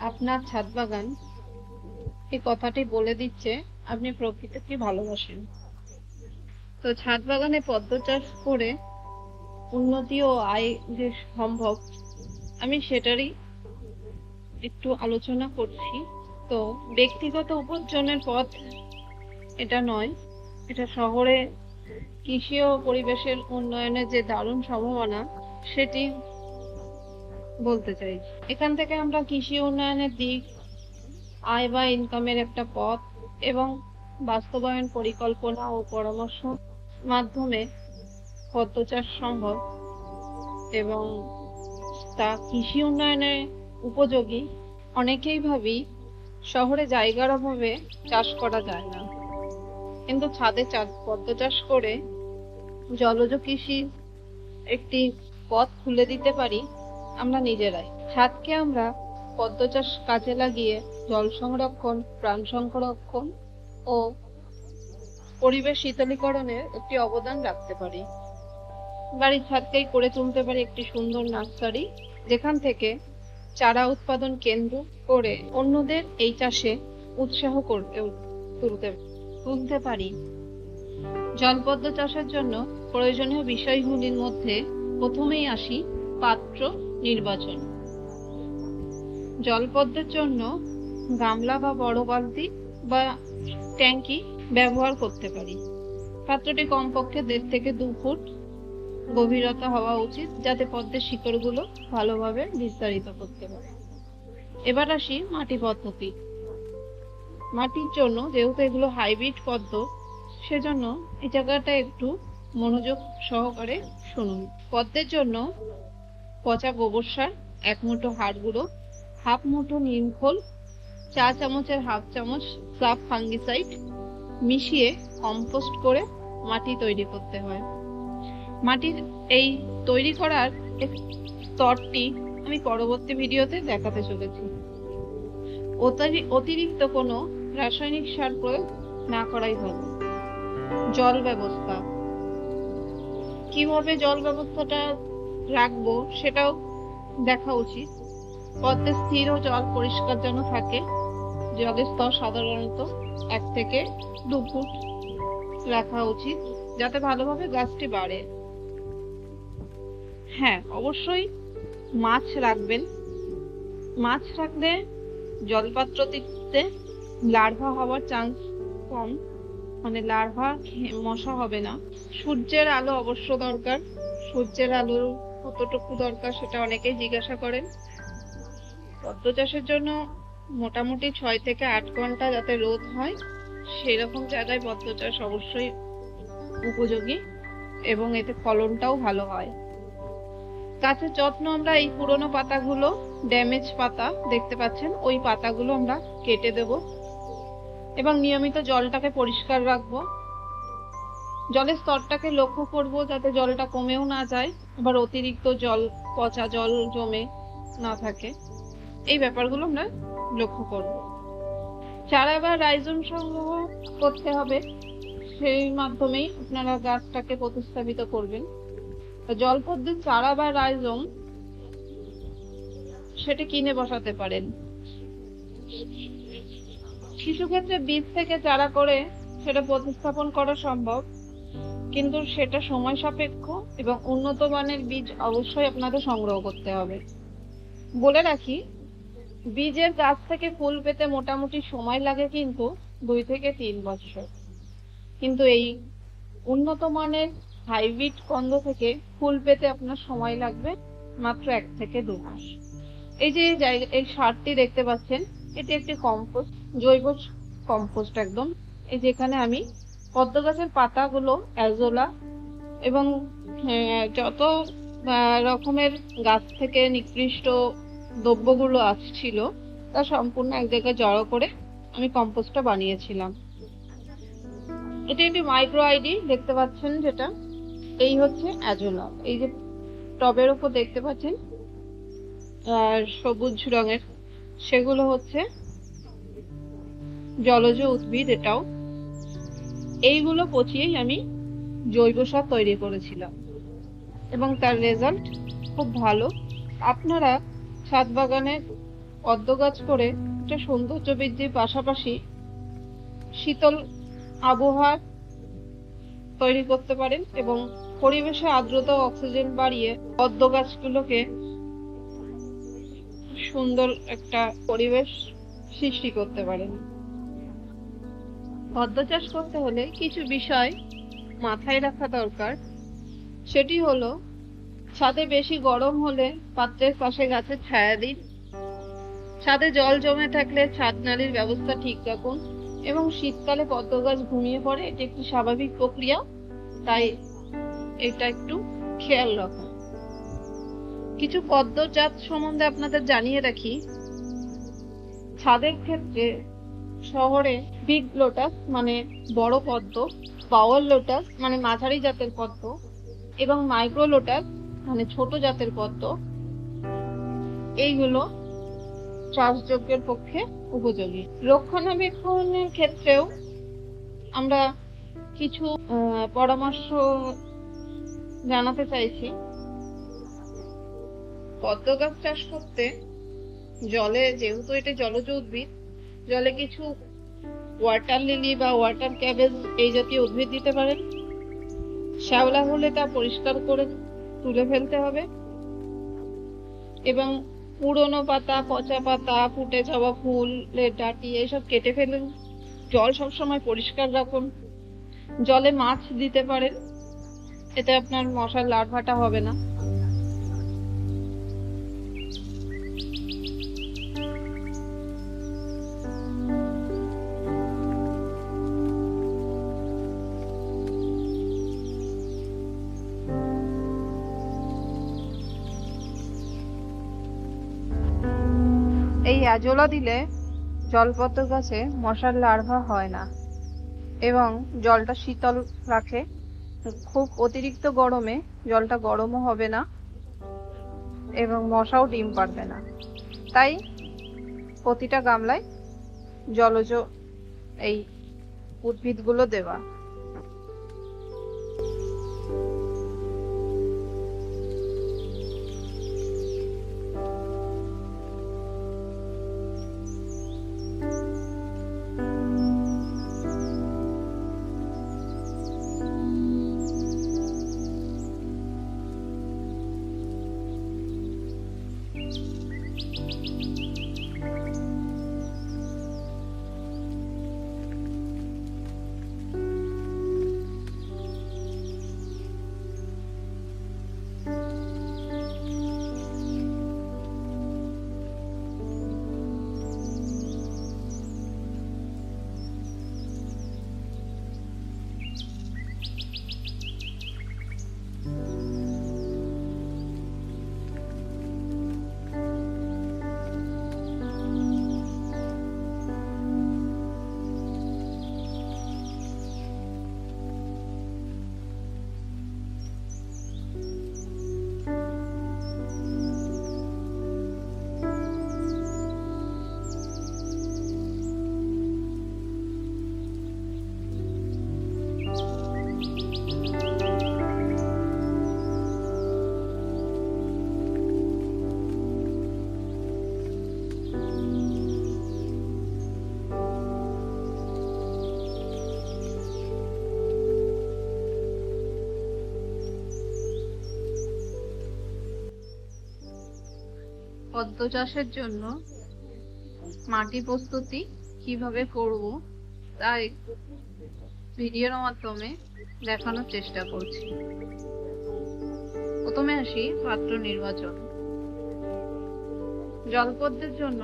আপনার ছাদ বাগান এই কথাটি বলে দিচ্ছে, আপনি প্রকৃতিকে ভালোবাসেন। তো ছাদ বাগানে পদ্ম চাষ করে উন্নতি ও আয় যে সম্ভব, আমি সেটারই একটু আলোচনা করছি। তো ব্যক্তিগত উপার্জনের পথ এটা নয়, এটা শহরে কৃষি ও পরিবেশের উন্নয়নের যে দারুণ সম্ভাবনা, সেটি বলতে চাই। এখান থেকে আমরা কৃষি উন্নয়নের দিক, আয় বা ইনকামের একটা পথ এবং বাস্তবায়ন পরিকল্পনা ও পরামর্শ মাধ্যমে পদ্ম চাষ সম্ভব এবং তা কৃষি উন্নয়নে উপযোগী। অনেকেই ভাবি শহরে জায়গার অভাবে চাষ করা যায় না। কিন্তু ছাদে পদ্ম চাষ করে জলজ কৃষির একটি পথ খুলে দিতে পারি আমরা নিজেরাই। ছাদকে আমরা পদ্ম চাষ কাজে লাগিয়ে জল সংরক্ষণ, প্রাণ সংরক্ষণ ও পরিবেশ শীতলীকরণের একটি অবদান রাখতে পারি। বাড়ির ছাদকেই করে তুলতে পারি একটি সুন্দর নার্সারি, যেখান থেকে চারা উৎপাদন কেন্দ্র করে অন্যদের এই চাষে উৎসাহ করতে তুলতে তুলতে পারি। জলপদ্ম চাষের জন্য প্রয়োজনীয় বিষয়গুলির মধ্যে প্রথমেই আসি পাত্র নির্বাচন। জলপদ্মের জন্য গামলা বা বড় বালতি বা ট্যাঙ্কি ব্যবহার করতে পারি। পাত্রটি কমপক্ষে দেড় থেকে দু ফুট গভীরতা হওয়া উচিত, যাতে পদ্মের শিকড়গুলো ভালোভাবে বিস্তারিত করতে পারে। এবার আসি মাটি পদ্ধতি। মাটির জন্য যেহেতু এগুলো হাইব্রিড পদ্ম, সেজন্য এই জায়গাটা একটু মনোযোগ সহকারে শুনুন। পদ্মের জন্য পচা গোবর সার, এক মুঠো হাড় গুঁড়ো, হাফ মুঠো নিম খোল, চা চামচের হাফ চামচ সাব ফাঙ্গিসাইড মিশিয়ে কম্পোস্ট করে মাটি তৈরি করতে হয়। মাটির এই তৈরি করার স্তরটি আমি পরবর্তী ভিডিওতে দেখাতে চলেছি। অতিরিক্ত কোনো রাসায়নিক সার প্রয়োগ না করাই ভালো। জল ব্যবস্থা। কীভাবে জল ব্যবস্থাটা রাখব, সেটাও দেখা উচিত। পদ্মে স্থির ও জল পরিষ্কার যেন থাকে জলের স্তর সাধারণত এক থেকে দু ফুট রাখা উচিত, যাতে ভালোভাবে গাছটি বাড়ে। হ্যাঁ অবশ্যই মাছ রাখবেন। মাছ রাখলে জলপাত্রটিতে লার্ভা হওয়ার চান্স কম। মানে লার্ভা মশা হবে না। সূর্যের আলো অবশ্য দরকার। সূর্যের আলো কতটুকু দরকার সেটা অনেকেই জিজ্ঞাসা করেন। পদ্ম চাষের জন্য মোটামুটি ছয় থেকে আট ঘণ্টা যাতে রোদ হয়, সেরকম জায়গায় পদ্ম চাষ অবশ্যই উপযোগী এবং এতে ফলনটাও ভালো হয়। গাছের যত্ন আমরা এই পুরনো পাতাগুলো, ড্যামেজ পাতা দেখতে পাচ্ছেন, ওই পাতাগুলো আমরা কেটে দেব এবং নিয়মিত জলটাকে পরিষ্কার রাখব। জলের স্তরটাকে লক্ষ্য করব যাতে জলটা কমেও না যায়, আবার অতিরিক্ত জল, পচা জল জমে না থাকে। এই ব্যাপারগুলো আমরা লক্ষ্য করব। চারা বা রাইজোম সংগ্রহ করতে হবে, সেই মাধ্যমেই আপনারা গাছটাকে প্রতিস্থাপিত করবেন। তো জলপদ্মের চারা বা রাইজোম, সেটা কিনে বসাতে পারেন। কিছু ক্ষেত্রে বীজ থেকে চারা করে সেটা প্রতিস্থাপন করা সম্ভব। কিন্তু সেটা সময় সাপেক্ষ এবং উন্নত মানের বীজ অবশ্যই আপনাদের সংগ্রহ করতে হবে। বলে রাখি, বীজের গাছ থেকে ফুল পেতে মোটামুটি সময় লাগে কিন্তু দুই থেকে তিন বছর। কিন্তু এই উন্নত মানের হাইব্রিড কন্দ থেকে ফুল পেতে আপনার সময় লাগবে মাত্র এক থেকে দু মাস। এই যে এই সারটি দেখতে পাচ্ছেন, এটি একটি কম্পোস্ট, জৈব কম্পোস্ট একদম। এই যেখানে আমি পদ্ম গাছের পাতাগুলো, অ্যাজোলা এবং যত রকমের গাছ থেকে নিকৃষ্ট দ্রব্যগুলো আসছিল, তা সম্পূর্ণ এক জায়গায় জড়ো করে আমি কম্পোস্টটা বানিয়েছিলাম। এটি একটি মাইক্রো আইডি দেখতে পাচ্ছেন যেটা? এই হচ্ছে অ্যাজোলা। এই যে টবের উপর দেখতে পাচ্ছেন আর সবুজ রঙের, সেগুলো হচ্ছে জলজ উদ্ভিদ এটাও। এইগুলো পচিয়েই আমি জৈব সার তৈরি করেছিলাম। এবং তার রেজাল্ট খুব ভালো। আপনারা ছাদ বাগানে পদ্ম গাছ করে একটা সৌন্দর্য বৃদ্ধির পাশাপাশি শীতল আবহাওয়া তৈরি করতে পারেন এবং পরিবেশে আর্দ্রতা অক্সিজেন বাড়িয়ে পদ্ম গাছগুলোকে সুন্দর একটা পরিবেশ সৃষ্টি করতে পারেন। পদ্ম চাষ করতে হলে কিছু বিষয় মাথায় রাখা দরকার। সেটি হলো, ছাদে বেশি গরম হলে পাত্রের পাশে গাছের ছায়া দিন। ছাদে জল জমে থাকলে ছাদ নালীর ব্যবস্থা ঠিক রাখুন এবং শীতকালে পদ্ম গাছ ঘুমিয়ে পড়ে, এটি একটি স্বাভাবিক প্রক্রিয়া, তাই এটা একটু খেয়াল রাখুন। কিছু পদ্ম জাত সম্বন্ধে আপনাদের জানিয়ে রাখি। ছাদের ক্ষেত্রে শহরে বিগ লোটাস মানে বড় পদ্ম পাওয়ার লোটাস মানে মাঝারি জাতের পদ্ম এবং মাইক্রো লোটাস মানে ছোট জাতের পদ্ম। এইগুলো চাষযোগ্যের পক্ষে উপযোগী। রক্ষণাবেক্ষণের ক্ষেত্রেও আমরা কিছু পরামর্শ জানাতে চাইছি। পদ্ম গাছ চাষ করতে জলে, যেহেতু এটা জলজ উদ্ভিদ জলে কিছু ওয়াটার লিলি বা ওয়াটার ক্যাবেজ এই জাতীয় উদ্ভিদ দিতে পারেন। শ্যাওলা হলে তা পরিষ্কার করে তুলে ফেলতে হবে। এবং পুরনো পাতা, পচা পাতা, ফুটে যাওয়া ফুলের ডাঁটি এইসব কেটে ফেলুন। জল সবসময় পরিষ্কার রাখুন। জলে মাছ দিতে পারেন। এতে আপনার মশার লার্ভাটা হবে না। অ্যাজোলা দিলে জলপদ্ম গাছে মশার লার্ভা হয় না এবং জলটা শীতল রাখে। খুব অতিরিক্ত গরমে জলটা গরমও হবে না এবং মশাও ডিম পারবে না। তাই প্রতিটা গামলায় জলজ এই উদ্ভিদগুলো দেওয়া। পদ্ম চাষের জন্য মাটি প্রস্তুতি কীভাবে করব তাই ভিডিওর মাধ্যমে দেখানোর চেষ্টা করছি। প্রথমে আসি পাত্র নির্বাচন। জলপদ্মের জন্য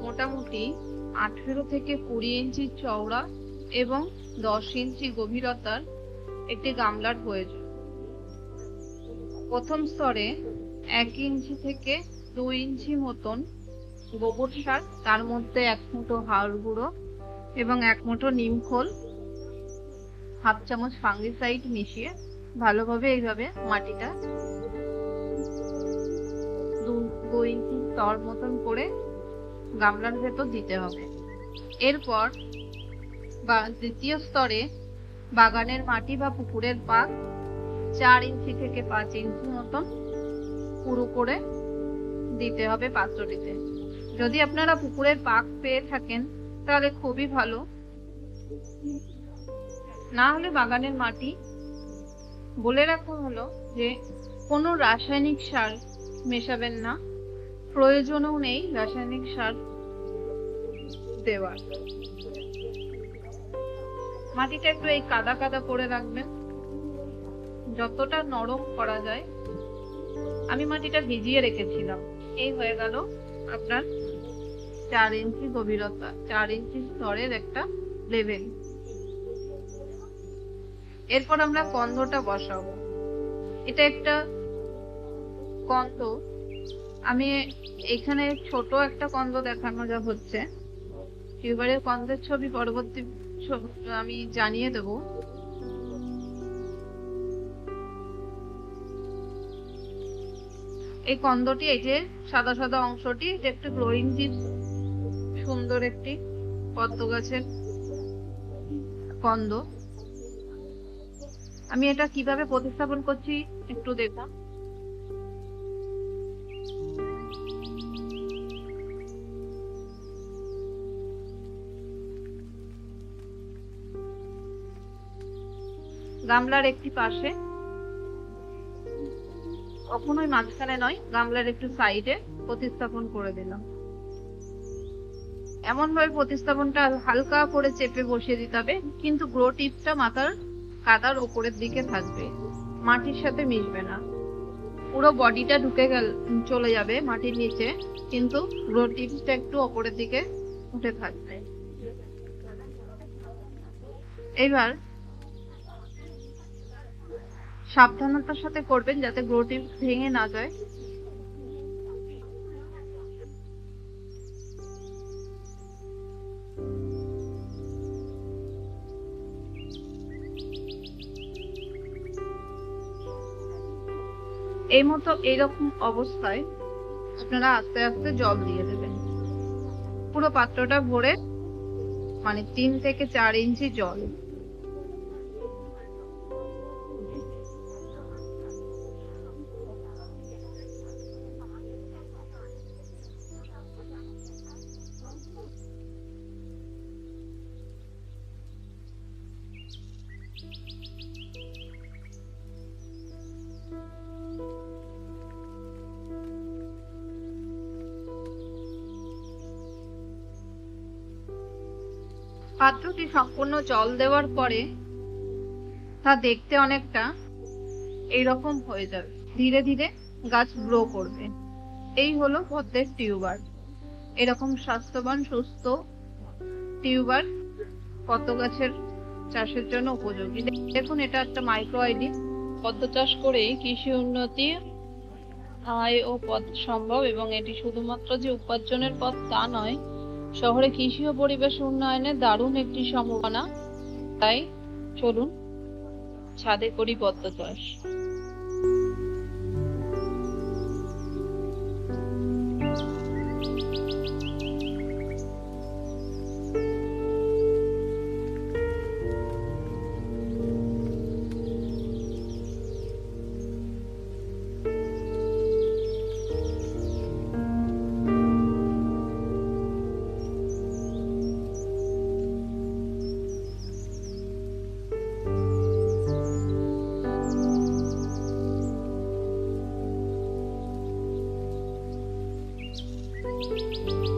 মোটামুটি আঠেরো থেকে কুড়ি ইঞ্চি চওড়া এবং দশ ইঞ্চি গভীরতার একটি গামলার প্রয়োজন প্রথম স্তরে এক ইঞ্চি থেকে দুই ইঞ্চি মতন গোবর সার, তার মধ্যে এক মুঠো হাড় গুঁড়ো এবং এক মুঠো নিমখোল হাফ চামচ ফাঙ্গিসাইড মিশিয়ে ভালোভাবে এইভাবে মাটিটা দু- ইঞ্চি স্তর মতন করে গামলার ভেতর দিতে হবে। এরপর বা দ্বিতীয় স্তরে বাগানের মাটি বা পুকুরের পাক চার ইঞ্চি থেকে পাঁচ ইঞ্চি মতন পুরো করে দিতে হবে পাত্রটিতে। যদি আপনারা পুকুরের পাক পেয়ে থাকেন, তাহলে খুবই ভালো। না হলে বাগানের মাটি। বলে রাখা হলো যে, কোনো রাসায়নিক সার মেশাবেন না। প্রয়োজনও নেই রাসায়নিক সার দেওয়ার। মাটিটা একটু এই কাদা কাদা করে রাখবেন। যতটা নরম করা যায়। আমি মাটিটা ভিজিয়ে রেখেছিলাম। এই হয়ে গেল আপনার চার ইঞ্চি গভীরতা, চার ইঞ্চি স্তরের একটা লেভেল এরপর আমরা কন্ধটা বসাবো। এটা একটা কন্ধ। আমি এখানে ছোট একটা কন্দ দেখানো যা হচ্ছে। টিউবারের কন্দের ছবি পরবর্তী আমি জানিয়ে দেবো। এই কন্দটি, এই যে সাদা সাদা অংশটি, এটা একটু গ্লোয়িং চিপস সুন্দর একটি পদ্ম গাছের কন্দ। আমি এটা কীভাবে প্রতিস্থাপন করছি একটু দেখুন গামলার একটি পাশে কখনোই মাঝখানে নয়, গামলার একটু সাইডে প্রতিস্থাপন করে দিলাম। এমন ভাবে প্রতিস্থাপনটা হালকা করে চেপে বসিয়ে দিতে হবে, কিন্তু গ্রো টিপটা মাথার কাদার ওপরের দিকে থাকবে, মাটির সাথে মিশবে না। পুরো বডিটা ঢুকে গেল, চলে যাবে মাটির নিচে, কিন্তু গ্রো টিপসটা একটু ওপরের দিকে উঠে থাকবে। এবার সাবধানতার সাথে করবেন যাতে গ্রো টিপস ভেঙে না যায়। এই মতো এইরকম অবস্থায় আপনারা আস্তে আস্তে জল দিয়ে দেবেন। পুরো পাত্রটা ভরে মানে তিন থেকে চার ইঞ্চি জল। পাত্রটি সম্পূর্ণ জল দেওয়ার পরে তা দেখতে অনেকটা এইরকম হয়ে যাবে। ধীরে ধীরে গাছ গ্রো করবে। এই হলো পদ্মের টিউবার। এরকম স্বাস্থ্যবান, সুস্থ টিউবার পদ্ম গাছের চাষের জন্য উপযোগী। দেখুন, এটা একটা মাইক্রো আইডি পদ্ম চাষ করে কৃষি উন্নতি, আয় ও পথ সম্ভব এবং এটি শুধুমাত্র যে উপার্জনের পথ তা নয় শহরে কৃষি ও পরিবেশ উন্নয়নে দারুণ একটি সম্ভাবনা। তাই চলুন ছাদে করি পদ্ম চাষ Música